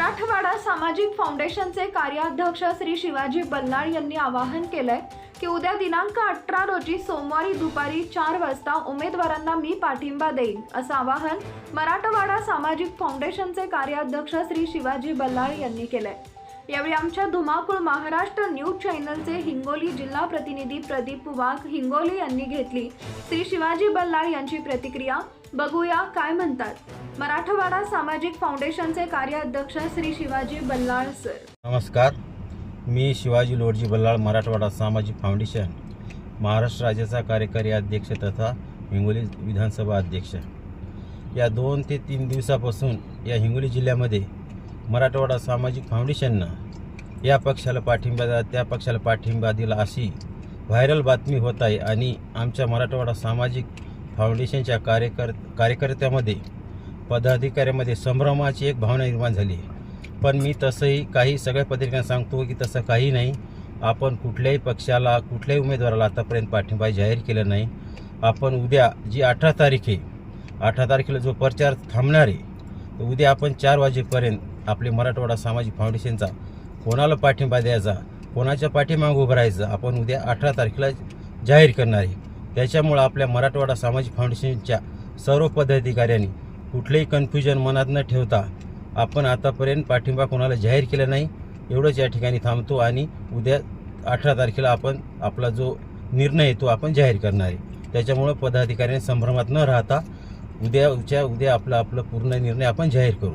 मराठवाडा सामाजिक फाउंडेशनचे कार्याध्यक्ष श्री शिवाजी बल्लाळ यांनी आवाहन केलंय की उद्या दिनांक अठरा रोजी सोमवारी दुपारी चार वाजता उमेदवारांना मी पाठिंबा देईन असं आवाहन मराठवाडा सामाजिक फाउंडेशनचे कार्याध्यक्ष श्री शिवाजी बल्लाळ यांनी केलंय. यावेळी आमच्या धुमाकूळ महाराष्ट्र न्यूज चॅनलचे हिंगोली जिल्हा प्रतिनिधी प्रदीप वाघ हिंगोली यांनी घेतली. श्री शिवाजी बल्लाळ यांची प्रतिक्रिया बघूया काय म्हणतात. मराठवाडा सामाजिक फाउंडेशनचे कार्याध्यक्ष श्री शिवाजी बल्लाळ सर. नमस्कार. मी शिवाजी लोडजी बल्लाळ मराठवाडा सामाजिक फाउंडेशन महाराष्ट्र राज्याचा कार्यकारी अध्यक्ष तथा हिंगोली विधानसभा अध्यक्ष. या दोन ते तीन दिवसापासून या हिंगोली जिल्ह्यामध्ये मराठवाडा सामाजिक फाउंडेशननं या पक्षाला पाठिंबा द्या त्या पक्षाला पाठिंबा दिला अशी व्हायरल बातमी होत आहे आणि आमच्या मराठवाडा सामाजिक फाउंडेशनच्या कार्यकर कार्यकर्त्यामध्ये पदाधिकाऱ्यामध्ये संभ्रमाची एक भावना निर्माण झाली आहे. पण मी तसंही काही सगळ्या पत्रिकांना सांगतो की तसं काही नाही. आपण कुठल्याही पक्षाला कुठल्याही उमेदवाराला आतापर्यंत पाठिंबा जाहीर केला नाही. आपण उद्या जी अठरा तारीख आहे अठरा तारखेला जो प्रचार थांबणार आहे उद्या आपण चार वाजेपर्यंत आपले मराठवाडा सामाजिक फाउंडेशनचा कोणाला पाठिंबा द्यायचा कोणाच्या पाठीमागं उभं राहायचं आपण उद्या अठरा तारखेला जाहीर करणार आहे. त्याच्यामुळं आपल्या मराठवाडा सामाजिक फाउंडेशनच्या सर्व पदाधिकाऱ्यांनी कुठलेही कन्फ्युजन मनात न ठेवता आपण आतापर्यंत पाठिंबा कोणाला जाहीर केला नाही एवढंच या ठिकाणी थांबतो आणि उद्या अठरा तारखेला आपण आपला जो निर्णय आहे तो आपण जाहीर करणार आहे. त्याच्यामुळं पदाधिकाऱ्यांनी संभ्रमात न राहता उद्याच्या उद्या आपला आपलं पूर्ण निर्णय आपण जाहीर करू.